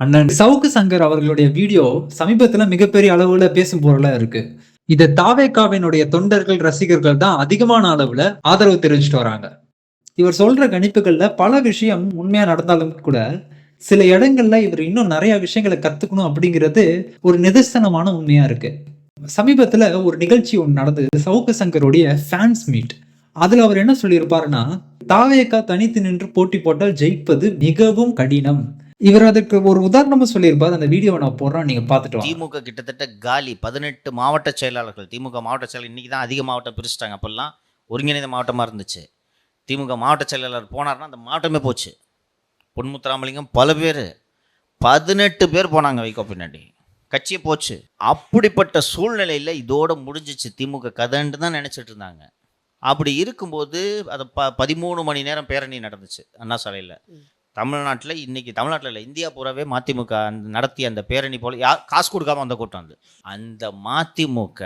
அண்ணன். சவுக்கு சங்கர் அவர்களுடைய வீடியோ சமீபத்துல மிகப்பெரிய அளவுல பேசும் பொருளா இருக்கு. இத தாவேகாவினுடைய தொண்டர்கள் ரசிகர்கள் தான் அதிகமான அளவுல ஆதரவு தெரிஞ்சுட்டு வராங்க. இவர் சொல்ற கணிப்புகள்ல பல விஷயம் உண்மையா நடந்தாலும் கூட சில இடங்கள்ல இவர் இன்னும் நிறைய விஷயங்களை கத்துக்கணும் அப்படிங்கிறது ஒரு நிதர்சனமான உண்மையா இருக்கு. சமீபத்துல ஒரு நிகழ்ச்சி ஒன்று நடந்தது சவுக்கு சங்கருடைய ஃபேன்ஸ் மீட் அதுல அவர் என்ன சொல்லியிருப்பாருன்னா தாவேக்கா தனித்து நின்று போட்டி போட்டால் ஜெயிப்பது மிகவும் கடினம். இவர் அதுக்கு ஒரு உதாரணமா சொல்லியிருப்பாரு. அந்த வீடியோவை நான் போடுறேன். நீங்க பார்த்துட்டு வாங்க. திமுக கிட்டத்தட்ட காலி பதினெட்டு மாவட்ட செயலாளர்கள். திமுக மாவட்ட செயலர் இன்னைக்கு தான் அதிக மாவட்டம் பிரிச்சுட்டாங்க. அப்போல்லாம் ஒருங்கிணைந்த மாவட்டமாக இருந்துச்சு. திமுக மாவட்ட செயலாளர் போனார்னா அந்த மாவட்டமே போச்சு. பொன்முத்துராமலிங்கம் பல பேர் பதினெட்டு பேர் போனாங்க வைகோ பின்னாடி. கட்சியே போச்சு. அப்படிப்பட்ட சூழ்நிலையில் இதோட முடிஞ்சிச்சு. திமுக கதைன்னு தான் நினச்சிட்டு இருந்தாங்க. அப்படி இருக்கும்போது அது ப பதிமூணு மணி நேரம் பேரணி நடந்துச்சு. அண்ணா சாலையில். தமிழ்நாட்டில் இன்றைக்கி தமிழ்நாட்டில் இல்லை இந்தியா பூராவே மதிமுக அந்த நடத்திய அந்த பேரணி போல் யார் காசு கொடுக்காம அந்த கூட்டம் அது. அந்த மதிமுக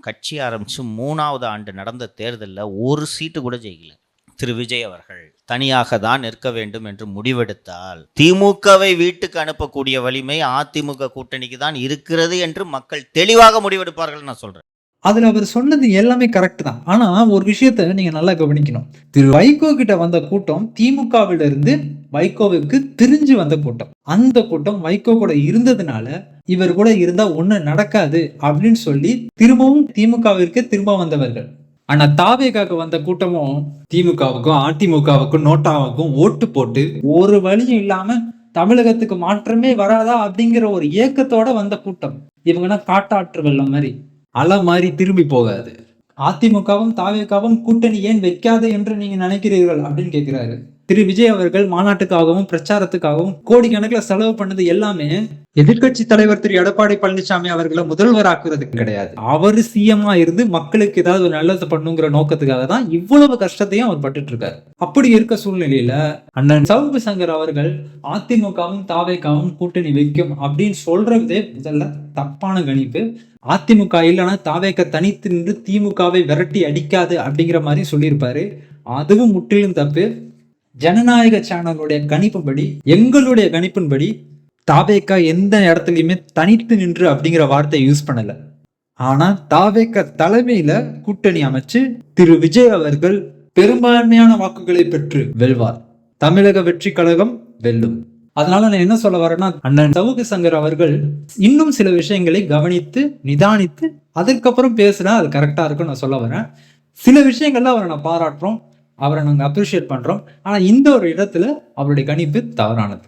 கட்சி ஆரம்பித்து மூணாவது ஆண்டு நடந்த தேர்தலில் ஒரு சீட்டு கூட ஜெயிக்கல. திரு. விஜய் அவர்கள் தனியாக தான் நிற்க வேண்டும் என்று முடிவெடுத்தால் திமுகவை வீட்டுக்கு அனுப்பக்கூடிய வலிமை அதிமுக கூட்டணிக்கு தான் இருக்கிறது என்று மக்கள் தெளிவாக முடிவெடுப்பார்கள் நான் சொல்கிறேன் அதில் அவர் சொன்னது எல்லாமே கரெக்ட் தான். ஆனால் ஒரு விஷயத்த நீங்கள் நல்லா கவனிக்கணும். திரு வைகோ கிட்ட வந்த கூட்டம் திமுகவிலிருந்து வைகோவுக்கு திரிஞ்சு வந்த கூட்டம். அந்த கூட்டம் வைகோ கூட இருந்ததுனால இவர் கூட இருந்தால் ஒன்றும் நடக்காது அப்படின்னு சொல்லி திரும்பவும் திமுகவிற்கு திரும்ப வந்தவர்கள். ஆனால் தாவேகாக்கு வந்த கூட்டமும் திமுகவுக்கும் அதிமுகவுக்கும் நோட்டாவுக்கும் ஓட்டு போட்டு ஒரு வழியும் இல்லாமல் தமிழகத்துக்கு மாற்றமே வராதா அப்படிங்கிற ஒரு ஏக்கத்தோட வந்த கூட்டம். இவங்கன்னா காட்டாற்று வெள்ளம் மாதிரி. அலை மாதிரி திரும்பி போகாது. அதிமுகவும் தாவேக்காவும் கூட்டணி ஏன் வைக்காது என்று நீங்க நினைக்கிறீர்கள் அப்படின்னு கேட்கிறாரு திரு. விஜய் அவர்கள் மாநாட்டுக்காகவும் பிரச்சாரத்துக்காகவும் கோடிக்கணக்கில் செலவு பண்ணது எல்லாமே எதிர்க்கட்சி தலைவர் திரு எடப்பாடி பழனிசாமி அவர்களை முதல்வராக்குறதுக்கு கிடையாது. அவர் சிஎம்மா இருந்து மக்களுக்கு ஏதாவது ஒரு நல்லது பண்ணுங்கிற நோக்கத்துக்காக தான் இவ்வளவு கஷ்டத்தையும் அவர் பட்டுட்டு இருக்காரு அப்படி இருக்க சூழ்நிலையில அண்ணன் சவுக்கு சங்கர் அவர்கள் அதிமுகவும் தாவேகாவும் கூட்டணி வைக்கும் அப்படின்னு சொல்றதே முதல்ல தப்பான கணிப்பு. அதிமுக இல்லைன்னா தாவேக்க தனித்து நின்று திமுகவை விரட்டி அடிக்காது அப்படிங்கிற மாதிரி சொல்லியிருப்பாரு. அதுவும் முற்றிலும் தப்பு. ஜனநாயக சேனலுடைய கணிப்புபடி எங்களுடைய கணிப்பின்படி தாவேக்கா எந்த இடத்துலையுமே தனித்து நின்று அப்படிங்கிற வார்த்தையை யூஸ் பண்ணல. ஆனா தாவேக்கா தலைமையில கூட்டணி அமைச்சு திரு விஜய் அவர்கள் பெரும்பான்மையான வாக்குகளை பெற்று வெல்வார். தமிழக வெற்றி கழகம் வெல்லும். அதனால நான் என்ன சொல்ல வரேன்னா அண்ணன் சவுக்கு சங்கர் அவர்கள் இன்னும் சில விஷயங்களை கவனித்து நிதானித்து அதற்கப்புறம் பேசுனா அது கரெக்டா இருக்கும் நான் சொல்ல வரேன். சில விஷயங்கள்ல அவரை நான் பாராட்டுறோம் அவரை நாங்கள் அப்ரிஷியேட் பண்றோம். ஆனா இந்த ஒரு இடத்துல அவருடைய கணிப்பு தவறானது.